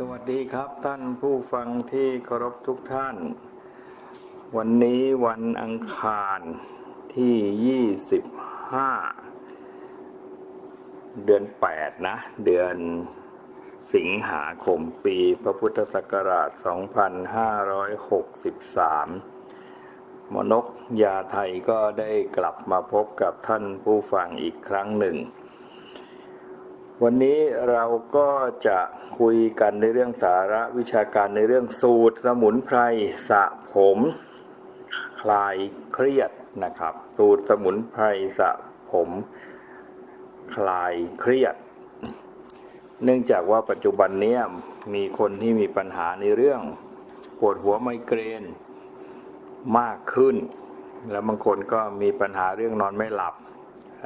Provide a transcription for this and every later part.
สวัสดีครับท่านผู้ฟังที่เคารพทุกท่าน วันนี้วันอังคารที่ 25 เดือน 8 นะ เดือนสิงหาคมปีพระพุทธศักราช 2563มนกยาไทยก็ได้กลับมาพบกับท่านผู้ฟังอีกครั้งหนึ่ง วันนี้เราก็จะคุยกันในเรื่องสาระวิชาการในเรื่องสูตรสมุนไพรสระผม คลายเครียดนะครับ สูตรสมุนไพรสระผม คลายเครียด เนื่องจากว่าปัจจุบันนี้มีคนที่มีปัญหาในเรื่องปวดหัวไมเกรนมากขึ้น แล้วบางคนก็มีปัญหาเรื่องนอนไม่หลับ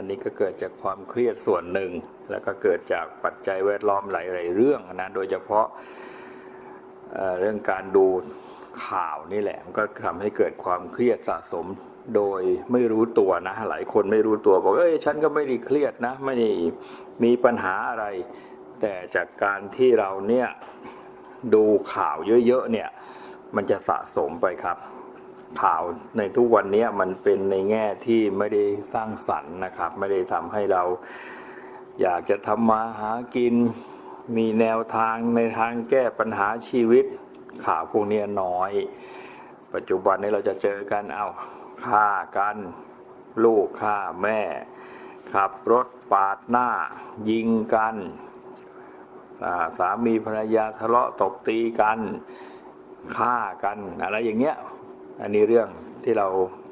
อันนี้ก็เกิดจากความเครียดส่วนหนึ่ง แล้วก็เกิดจากปัจจัยแวดล้อมหลายๆเรื่องนะโดยเฉพาะเเรื่องการดูข่าวนี่แหละมันก็ทำให้เกิดความเครียดสะสมโดยไม่รู้ตัวนะ หลายคนไม่รู้ตัวบอกเอ้ยฉันก็ไม่ได้เครียดนะ ไม่ได้มีปัญหาอะไร แต่จากการที่เราเนี่ยดูข่าวเยอะๆเนี่ย มันจะสะสมไปครับ ข่าวในทุกวันนี้มันเป็นในแง่ที่ไม่ได้สร้างสรรค์นะครับ ไม่ได้ทำให้เราอยากจะทำมาหากิน มีแนวทางในทางแก้ปัญหาชีวิต ข่าวพวกนี้น้อย ปัจจุบันนี้เราจะเจอกันเอาฆ่ากัน ลูกฆ่าแม่ ขับรถปาดหน้า ยิงกันาสามีภรรยาทะเลาะตบตีกันฆ่ากันอะไรอย่างเงี้ย อันนี้เรื่องที่เรา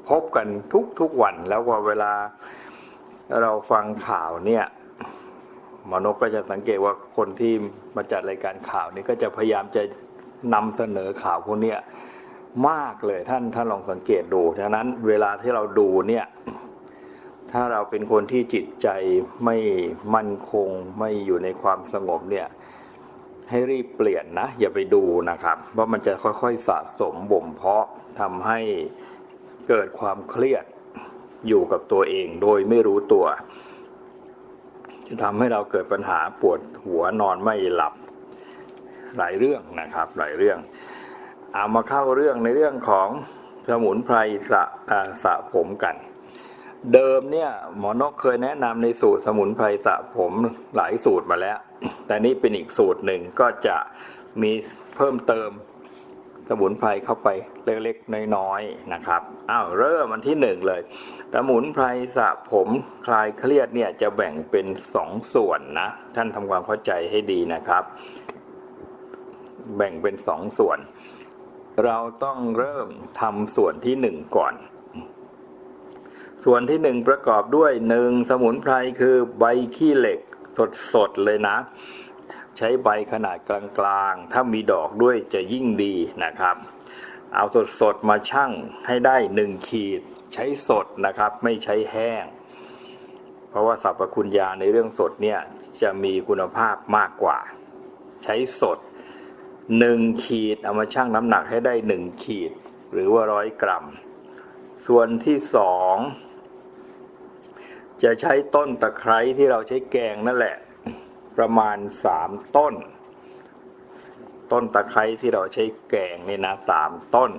พบกันทุกทุกๆวันแล้วว่าเวลาเราฟังข่าวเนี่ยหมอนกก็จะสังเกตว่าคนที่มาจัดรายการข่าวนี่ก็จะพยายามจะนำเสนอข่าวพวกนี้มากเลยท่านท่านลองสังเกตดูฉะนั้นเวลาที่เราดูเนี่ยถ้าเราเป็นคนที่จิตใจไม่มั่นคงไม่อยู่ในความสงบเนี่ย ให้รีบเปลี่ยนนะ อย่าไปดูนะครับว่ามันจะค่อยๆสะสมบ่มเพาะทำให้เกิดความเครียดอยู่กับตัวเองโดยไม่รู้ตัว จะทำให้เราเกิดปัญหาปวดหัวนอนไม่หลับหลายเรื่องนะครับ หลายเรื่อง เอามาเข้าเรื่องในเรื่องของสมุนไพรสะสะผมกัน เดิมเนี่ยหมอนกเคยแนะนำในสูตรสมุนไพรสระผมหลายสูตรมาแล้ว แต่นี่เป็นอีกสูตรหนึ่งก็จะมีเพิ่มเติมสมุนไพรเข้าไปเล็กๆน้อยๆนะครับอ้าวเริ่มมันที่หนึ่งเลยสมุนไพรสระผมคลายเครียดเนี่ยจะแบ่งเป็นสองส่วนนะ ท่านทำความเข้าใจให้ดีนะครับ แบ่งเป็นสองส่วน เราต้องเริ่มทำส่วนที่หนึ่งก่อน ส่วนที่หนึ่งประกอบด้วยหนึ่งสมุนไพรคือใบขี้เหล็กสดๆเลยนะ ใช้ใบขนาดกลางๆ ถ้ามีดอกด้วยจะยิ่งดีนะครับ เอาสดๆมาชั่งให้ได้หนึ่งขีด ใช้สดนะครับไม่ใช้แห้ง เพราะว่าสรรพคุณยาในเรื่องสดเนี่ยจะมีคุณภาพมากกว่า ใช้สดหนึ่งขีดเอามาชั่งน้ำหนักให้ได้หนึ่งขีด หรือว่าร้อยกรัม ส่วนที่สอง จะใช้ต้นตะไคร้ที่เราใช้แกงนั่นแหละ ประมาณสามต้น ต้นตะไคร้ที่เราใช้แกงนี่นะสามต้น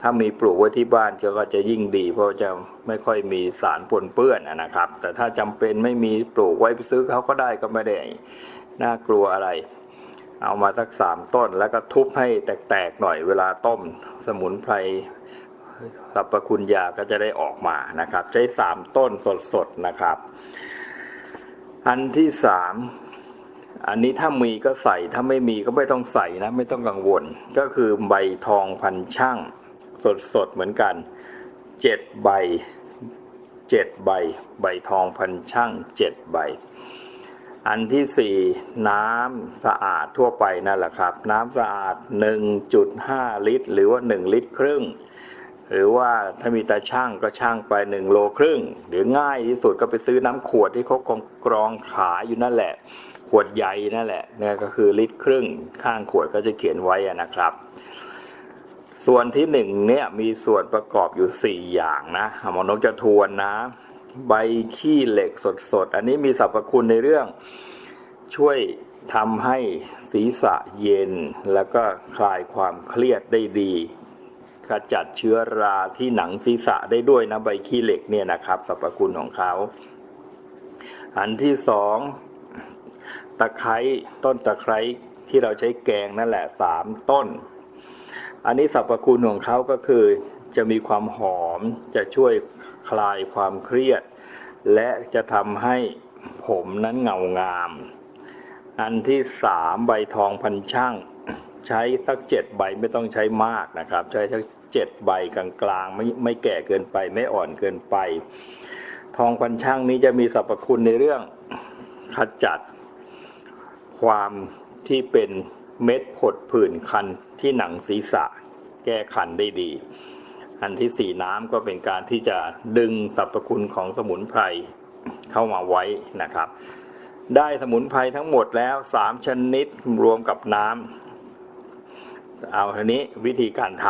ถ้ามีปลูกไว้ที่บ้านก็จะยิ่งดี เพราะจะไม่ค่อยมีสารปนเปื้อนนะครับ แต่ถ้าจำเป็นไม่มีปลูกไว้ไปซื้อเขาก็ได้ก็ไม่ได้น่ากลัวอะไร เอามาสักสามต้นแล้วก็ทุบให้แตกๆหน่อยเวลาต้มสมุนไพร สรรพคุณยาก็จะได้ออกมานะครับ ใช้สามต้นสดๆนะครับ อันที่สามอันนี้ถ้ามีก็ใส่ถ้าไม่มีก็ไม่ต้องใส่นะไม่ต้องกังวล ก็คือใบทองพันช่างสดๆเหมือนกันเจ็ดใบเจ็ดใบ ใบทองพันช่างเจ็ดใบ อันที่สี่น้ำสะอาดทั่วไปนั่นแหละครับ น้ำสะอาด 1.5 ลิตร หรือว่า 1 ลิตรครึ่ง หรือว่าถ้ามีตาช่างก็ช่างไป1โลครึ่ง หรือง่ายที่สุดก็ไปซื้อน้ำขวดที่เขากรองขายอยู่นั่นแหละ ขวดใหญ่นั่นแหละเนี่ยก็คือลิตรครึ่ง ข้างขวดก็จะเขียนไว้นะครับ ส่วนที่หนึ่งเนี่ยมีส่วนประกอบอยู่ 4 อย่างนะหมอนกจะทวนนะ ใบขี้เหล็กสดๆ อันนี้มีสรรพคุณในเรื่องช่วยทำให้ศีรษะเย็น แล้วก็คลายความเครียดได้ดี ขจัดเชื้อราที่หนังศีรษะได้ด้วยนะใบขี้เหล็กเนี่ยนะครับสรรพคุณของเขา อันที่สองตะไคร้ต้นตะไคร้ที่เราใช้แกงนั่นแหละสามต้น อันนี้สรรพคุณของเขาก็คือจะมีความหอมจะช่วยคลายความเครียด และจะทำให้ผมนั้นเงางาม อันที่สามใบทองพันช่าง ใช้สักเจ็ดใบไม่ต้องใช้มากนะครับ ใช้สักเจ็ดใบกลางๆไม่ไม่แก่เกินไป ไม่อ่อนเกินไป ทองพันช่างนี้จะมีสรรพคุณในเรื่องขจัด ความที่เป็นเม็ดผดผื่นคันที่หนังศีรษะ แก้คันได้ดี อันที่สี่น้ำก็เป็นการที่จะดึงสรรพคุณของสมุนไพรเข้ามาไว้นะครับได้สมุนไพรทั้งหมดแล้วสามชนิดรวมกับน้ำ เอาทีนี้วิธีการท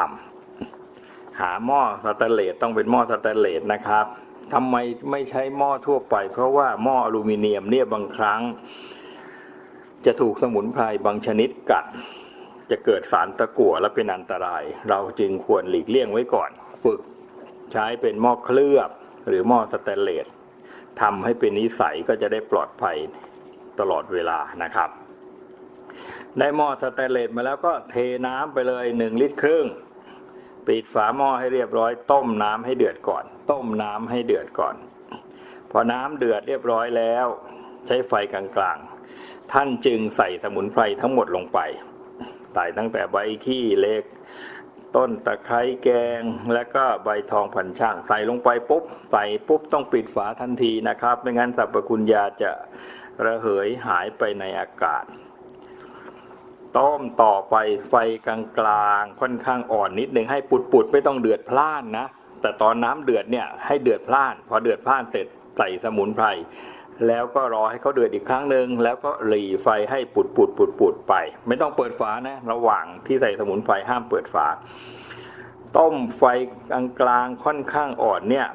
ำหาหม้อสแตนเลสต้องเป็นหม้อสแตนเลสนะครับทำไมไม่ใช้หม้อทั่วไป เพราะว่าหม้ออลูมิเนียมเนี่ยบางครั้ง จะถูกสมุนไพรบางชนิดกัด จะเกิดสารตะกั่วและเป็นอันตราย เราจึงควรหลีกเลี่ยงไว้ก่อน ฝึกใช้เป็นหม้อเคลือบ หรือหม้อสแตนเลสทำให้เป็นนิสัยก็จะได้ปลอดภัยตลอดเวลานะครับ ได้หม้อสแตนเลสมาแล้วก็เทน้ำไปเลยหนึ่งลิตรครึ่ง ปิดฝาหม้อให้เรียบร้อย ต้มน้ำให้เดือดก่อน ต้มน้ำให้เดือดก่อน พอน้ำเดือดเรียบร้อยแล้ว ใช้ไฟกลางๆ ท่านจึงใส่สมุนไพรทั้งหมดลงไปใส่ตั้งแต่ใบขี้เล็ก ต้นตะไคร้แกง และก็ใบทองพันช่าง ใส่ลงไปปุ๊บ ใส่ปุ๊บต้องปิดฝาทันทีนะครับ ไม่งั้นสรรพคุณยาจะระเหยหายไปในอากาศ ต้มต่อไปไฟกลางๆค่อนข้างอ่อนนิดหนึ่งให้ปุดๆไม่ต้องเดือดพล่านนะ แต่ตอนน้ำเดือดเนี่ยให้เดือดพล่าน พอเดือดพล่านเสร็จใส่สมุนไพรแล้วก็รอให้เขาเดือดอีกครั้งหนึ่งแล้วก็หลีไฟให้ปุดปุดปุดปุดๆไป ไม่ต้องเปิดฝานะ ระหว่างที่ใส่สมุนไพรห้ามเปิดฝา ต้มไฟกลางๆค่อนข้างอ่อนเนี่ย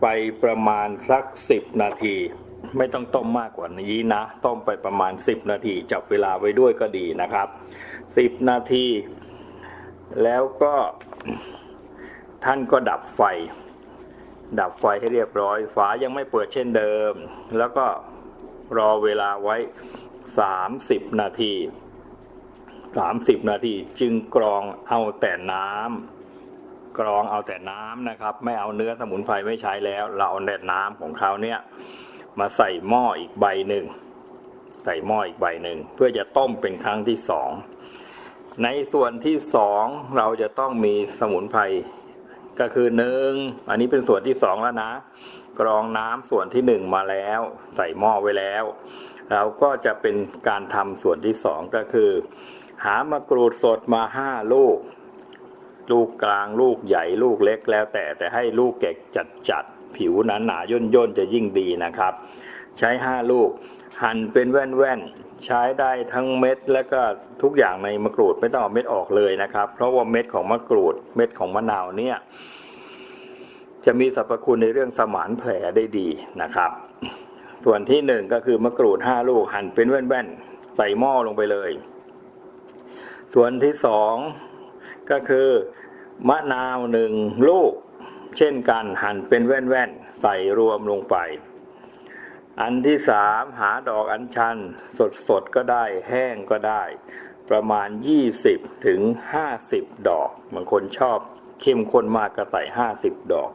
ไปประมาณสักสิบนาที ไม่ต้องต้มมากกว่านี้นะ ต้มไปประมาณ 10 นาที จับเวลาไว้ด้วยก็ดีนะครับ 10 นาที แล้วก็ท่านก็ดับไฟ ดับไฟให้เรียบร้อย ฝายังไม่เปิดเช่นเดิม แล้วก็รอเวลาไว้ 30 นาที 30 นาที จึงกรองเอาแต่น้ำกรองเอาแต่น้ำนะครับ ไม่เอาเนื้อสมุนไพรไม่ใช้แล้ว เราเอาแต่น้ำของเขาเนี่ย มาใส่หม้ออีกใบหนึ่ง ใส่หม้ออีกใบหนึ่ง เพื่อจะต้มเป็นครั้งที่สอง ในส่วนที่สองเราจะต้องมีสมุนไพรก็คือหนึ่งอันนี้เป็นส่วนที่สองแล้วนะ กรองน้ำส่วนที่หนึ่งมาแล้ว ใส่หม้อไว้แล้วเราก็จะเป็นการทำส่วนที่สองก็คือ หามะกรูดสดมาห้าลูก ลูกกลางลูกใหญ่ลูกเล็กแล้วแต่แต่ให้ลูกแก่จัดจัด ผิวหนาหนาย่นย่นๆจะยิ่งดีนะครับ ใช้ห้าลูก หั่นเป็นแว่นแว่นๆ ใช้ได้ทั้งเม็ด และก็ทุกอย่างในมะกรูดไม่ต้องเอาเม็ดออกเลยนะครับ เพราะว่าเม็ดของมะกรูดเม็ดของมะนาวเนี่ยจะมีสรรพคุณในเรื่องสมานแผลได้ดีนะครับ ส่วนที่หนึ่งก็คือมะกรูดห้าลูกหั่นเป็นแว่นๆ ใส่หม้อลงไปเลย ส่วนที่สองก็คือมะนาวหนึ่งลูก เช่นกันหั่นเป็นแว่นๆใส่รวมลงไป อันที่สามหาดอกอัญชัน สดๆก็ได้แห้งก็ได้ ประมาณ 20ถึง50 ดอกบางคนชอบเข้มข้นมากก็ใส่ 50 ดอก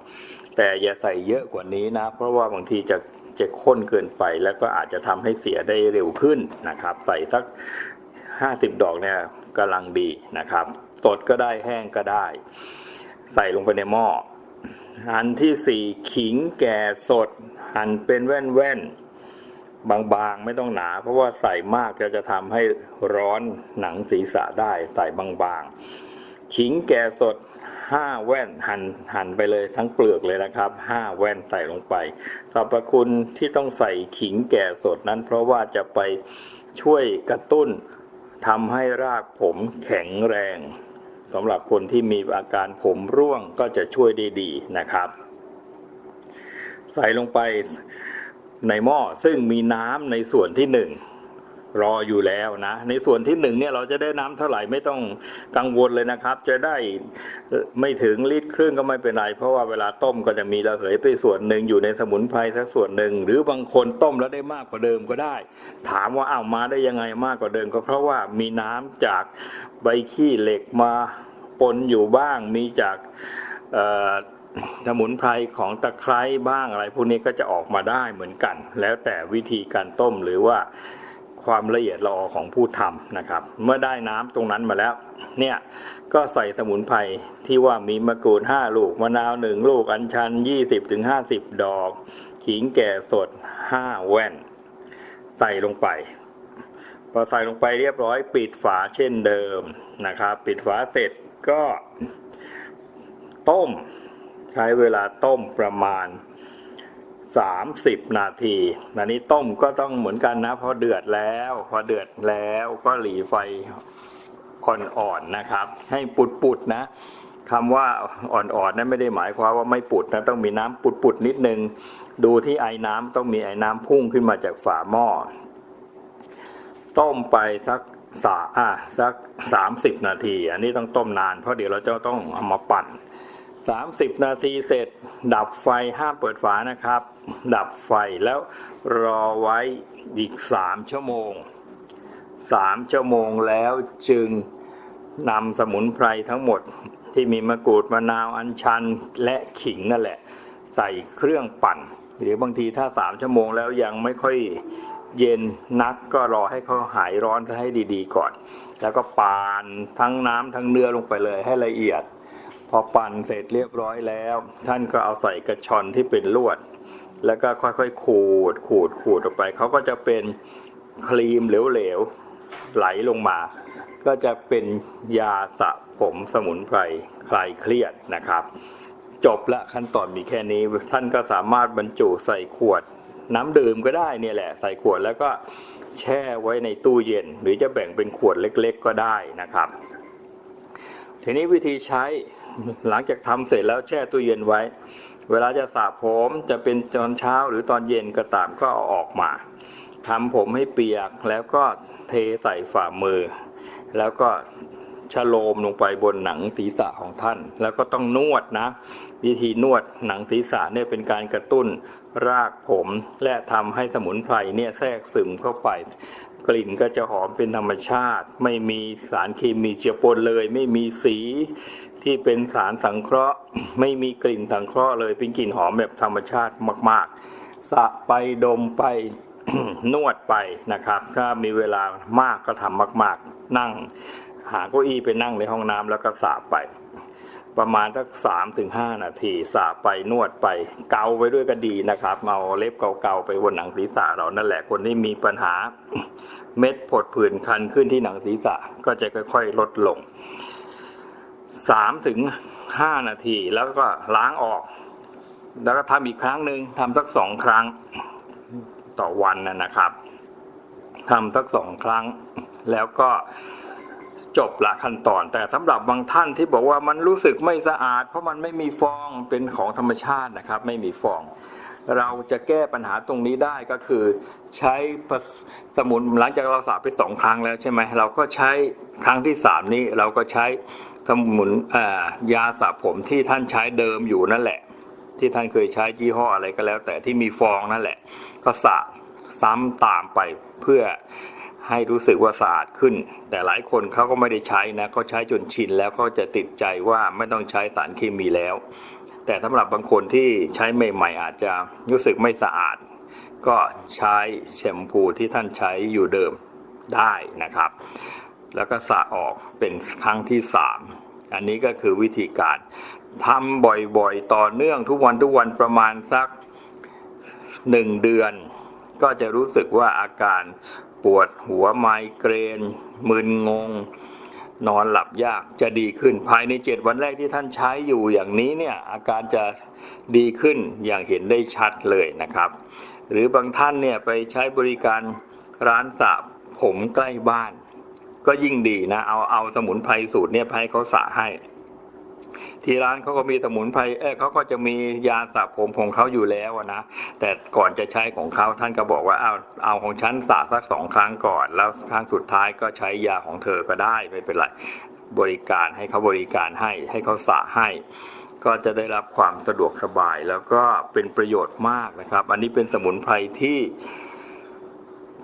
แต่อย่าใส่เยอะกว่านี้นะ เพราะว่าบางทีจะจะข้นเกินไป แล้วก็อาจจะทำให้เสียได้เร็วขึ้นนะครับ ใส่สัก 50 ดอกเนี่ยกำลังดีนะครับสดก็ได้แห้งก็ได้ ใส่ลงไปในหม้อ อันที่สี่ขิงแก่สด หั่นเป็นแว่นๆบางๆไม่ต้องหนา เพราะว่าใส่มากจะจะทำให้ร้อนหนังศีรษะได้ใส่บางๆ ขิงแก่สดห้าแว่นหั่นหั่นไปเลยทั้งเปลือกเลยนะครับห้าแว่นใส่ลงไปสรรพคุณที่ต้องใส่ขิงแก่สดนั้น เพราะว่าจะไปช่วยกระตุ้นทำให้รากผมแข็งแรง สำหรับคนที่มีอาการผมร่วงก็จะช่วยได้ดีนะครับ ใส่ลงไปในหม้อซึ่งมีน้ำในส่วนที่หนึ่ง รออยู่แล้วนะ ในส่วนที่หนึ่งเนี่ยเราจะได้น้ำเท่าไหร่ไม่ต้องกังวลเลยนะครับ จะได้ไม่ถึงลิตรครึ่งก็ไม่เป็นไร เพราะว่าเวลาต้มก็จะมีระเหยไปส่วนหนึ่งอยู่ในสมุนไพรสักส่วนหนึ่งหรือบางคนต้มแล้วได้มากกว่าเดิมก็ได้ ถามว่าเอามาได้ยังไงมากกว่าเดิมก็เพราะว่ามีน้ำจากใบขี้เหล็กมาปนอยู่บ้างมีจากสมุนไพรของตะไคร้บ้างอะไรพวกนี้ก็จะออกมาได้เหมือนกัน แล้วแต่วิธีการต้มหรือว่า ความละเอียดละออของผู้ทำนะครับ เมื่อได้น้ำตรงนั้นมาแล้ว เนี่ยก็ใส่สมุนไพรที่ว่ามีมะกรูด5ลูกมะนาว1ลูกอัญชัน 20-50 ดอก ขิงแก่สด 5 แว่น ใส่ลงไปพอใส่ลงไปเรียบร้อยปิดฝาเช่นเดิมนะครับ ปิดฝาเสร็จก็ต้ม ใช้เวลาต้มประมาณ 30 นาทีอันนี้ต้มก็ต้องเหมือนกันนะพอเดือดแล้ว พอเดือดแล้วก็หลีไฟอ่อนๆนะครับ ให้ปุดๆนะคำว่าอ่อนๆนั้นไม่ได้หมายความว่าไม่ปุดนะต้องมีน้ำปุดๆนิดนึง ดูที่ไอ้น้ำต้องมีไอ้น้ำพุ่งขึ้นมาจากฝาหม้อต้มไปสักสาอะสักสามสิบนาที อันนี้ต้องต้มนานเพราะเดี๋ยวเราจะต้องเอามาปั่น สามสิบนาทีเสร็จ ดับไฟห้ามเปิดฝานะครับ ดับไฟแล้วรอไว้อีกสามชั่วโมงสามชั่วโมงแล้วจึงนำสมุนไพรทั้งหมดที่มีมะกรูดมะนาวอัญชันและขิงนั่นแหละ ใส่เครื่องปั่น หรือบางทีถ้าสามชั่วโมงแล้วยังไม่ค่อยเย็นนักก็รอให้เขาหายร้อนให้ดีๆก่อน แล้วก็ปานทั้งน้ำทั้งเนื้อลงไปเลยให้ละเอียด พอปั่นเสร็จเรียบร้อยแล้ว ท่านก็เอาใส่กระชอนที่เป็นลวด แล้วก็ค่อยๆ ขูดขูดขูดออกไป เขาก็จะเป็นครีมเหลวๆไหลลงมา ก็จะเป็นยาสระผมสมุนไพรคลายเครียดนะครับ จบละขั้นตอนมีแค่นี้ ท่านก็สามารถบรรจุใส่ขวด น้ำดื่มก็ได้เนี่ยแหละใส่ขวดแล้วก็แช่ไว้ในตู้เย็น หรือจะแบ่งเป็นขวดเล็ก ๆ ก็ได้นะครับ ทีนี้วิธีใช้ หลังจากทำเสร็จแล้วแช่ตู้เย็นไว้ เวลาจะสระผมจะเป็นตอนเช้าหรือตอนเย็นก็ตามก็เอาออกมาทำผมให้เปียกแล้วก็เทใส่ฝ่ามือ แล้วก็ชโลมลงไปบนหนังศีรษะของท่าน แล้วก็ต้องนวดนะ วิธีนวดหนังศีรษะเนี่ยเป็นการกระตุ้นรากผมและทำให้สมุนไพรเนี่ยแทรกซึมเข้าไป กลิ่นก็จะหอมเป็นธรรมชาติ ไม่มีสารเคมีเจือปนเลย ไม่มีสี ที่เป็นสารสังเคราะห์ ไม่มีกลิ่นสังเคราะห์เลยเป็นกลิ่นหอมแบบธรรมชาติมาก ๆสระไปดมไปนวดไปนะครับ ถ้ามีเวลามากก็ทำมาก ๆ นั่ง หาเก้าอี้ไปนั่งในห้องน้ำแล้วก็สระไป ประมาณสักสามถึงห้านาทีสระไปนวดไป เกาไปด้วยก็ดีนะครับ เอาเล็บเกาๆไปบนหนังศีรษะเรานั่นแหละคนที่มีปัญหาเม็ดผดผื่นคันขึ้นที่หนังศีรษะก็จะค่อย ๆ ลดลง สามถึงห้านาที แล้วก็ล้างออก แล้วก็ทำอีกครั้งหนึ่งทำสักสองครั้งต่อวันนะครับทำสักสองครั้ง แล้วก็จบละขั้นตอน แต่สำหรับบางท่านที่บอกว่ามันรู้สึกไม่สะอาด เพราะมันไม่มีฟองเป็นของธรรมชาตินะครับ ไม่มีฟอง เราจะแก้ปัญหาตรงนี้ได้ก็คือ ใช้สสมุนหลังจากเราสระไปสองครั้งแล้วใช่ไหมเราก็ใช้ครั้งที่สามนี้เราก็ใช้ สมุนอ่ายาสระผมที่ท่านใช้เดิมอยู่นั่นแหละ ที่ท่านเคยใช้ยี่ห้ออะไรก็แล้ว แต่ที่มีฟองนั่นแหละ ก็สระซ้ำตามไปเพื่อให้รู้สึกว่าสะอาดขึ้น แต่หลายคนเขาก็ไม่ได้ใช้นะเขาใช้จนชินแล้วเขาจะติดใจว่าไม่ต้องใช้สารเคมีแล้ว แต่สำหรับบางคนที่ใช้ใหม่ๆ อาจจะรู้สึกไม่สะอาด ก็ใช้แชมพูที่ท่านใช้อยู่เดิมได้นะครับ แล้วก็สระออกเป็นครั้งที่สามอันนี้ก็คือวิธีการทำบ่อยๆ ต่อเนื่องทุกวันทุกวันประมาณสักหนึ่งเดือน ก็จะรู้สึกว่าอาการปวดหัวไมเกรน มึนงง นอนหลับยากจะดีขึ้น ภายในเจ็ดวันแรกที่ท่านใช้อยู่อย่างนี้เนี่ยอาการจะดีขึ้นอย่างเห็นได้ชัดเลยนะครับ หรือบางท่านเนี่ยไปใช้บริการร้านสระผมใกล้บ้าน ก็ยิ่งดีนะ เอาเอาสมุนไพรสูตรเนี่ยไปให้เขาสระให้ ที่ร้านเขาก็มีสมุนไพรเออเขาก็จะมียาสระผมของเขาอยู่แล้วนะแต่ก่อนจะใช้ของเขาท่านก็บอกว่าเอาเอาของฉันสระสักสองครั้งก่อน แล้วครั้งสุดท้ายก็ใช้ยาของเธอก็ได้ไม่เป็นไรบริการให้เขาบริการให้ให้เขาสระให้ก็จะได้รับความสะดวกสบายแล้วก็เป็นประโยชน์มากนะครับ อันนี้เป็นสมุนไพรที่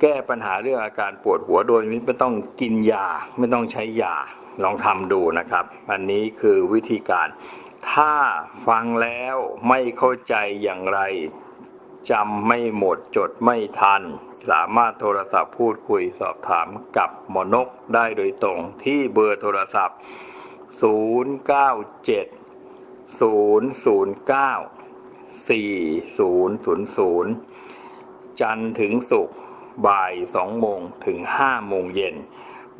แก้ปัญหาเรื่องอาการปวดหัวโดยไม่ต้องกินยาไม่ต้องใช้ยาลองทำดูนะครับ อันนี้คือวิธีการ ถ้าฟังแล้วไม่เข้าใจอย่างไรจำไม่หมดจดไม่ทัน สามารถโทรศัพท์พูดคุยสอบถามกับหมอนกได้โดยตรงที่เบอร์โทรศัพท์ 097 009 4000 จันทร์ถึงศุกร์ บ่าย 2 โมงถึง 5 โมงเย็น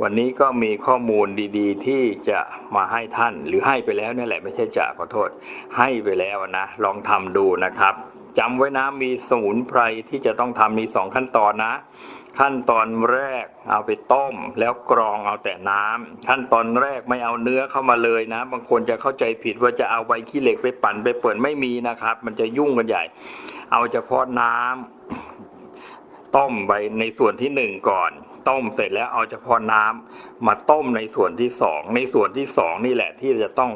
วันนี้ก็มีข้อมูลดีๆ ที่จะมาให้ท่านหรือให้ไปแล้วนี่แหละไม่ใช่จะขอโทษ ให้ไปแล้วนะ ลองทำดูนะครับจำไว้นะมีสมุนไพรที่จะต้องทำมีสองขั้นตอนนะ ขั้นตอนแรกเอาไปต้มแล้วกรองเอาแต่น้ำขั้นตอนแรกไม่เอาเนื้อเข้ามาเลยนะ บางคนจะเข้าใจผิดว่าจะเอาใบขี้เหล็กไปปั่นไปเปิดไม่มีนะครับ มันจะยุ่งกันใหญ่ เอาเฉพาะน้ำ ต้มไปในส่วนที่หนึ่งก่อน ต้มเสร็จแล้วเอาเฉพาะน้ำมาต้มในส่วนที่สองในส่วนที่สองนี่แหละที่จะต้อง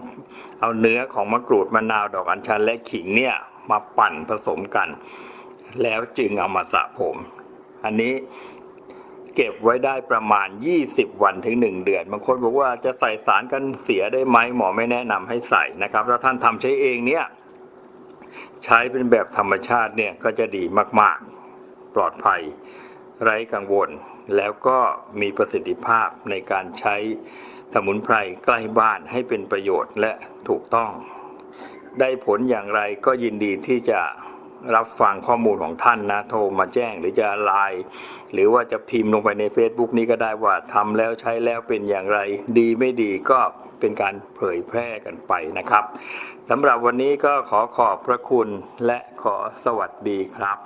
เอาเนื้อของมะกรูดมะนาวดอกอัญชันและขิงเนี่ยมาปั่นผสมกัน แล้วจึงเอามาสระผม อันนี้เก็บไว้ได้ประมาณ 20 วันถึง 1 เดือน บางคนบอกว่าจะใส่สารกันเสียได้ไหมหมอไม่แนะนำให้ใส่นะครับ ถ้าท่านทำใช้เองเนี่ย ใช้เป็นแบบธรรมชาติเนี่ยก็จะดีมากๆ ปลอดภัย ไร้กังวล แล้วก็มีประสิทธิภาพในการใช้สมุนไพรใกล้บ้านให้เป็นประโยชน์และถูกต้อง ได้ผลอย่างไรก็ยินดีที่จะรับฟังข้อมูลของท่านนะโทรมาแจ้งหรือจะไลน์หรือว่าจะพิมพ์ลงไปใน Facebook นี้ก็ได้ว่าทำแล้วใช้แล้วเป็นอย่างไร ดีไม่ดีก็เป็นการเผยแพร่กันไปนะครับสำหรับวันนี้ก็ขอขอบพระคุณและขอสวัสดีครับ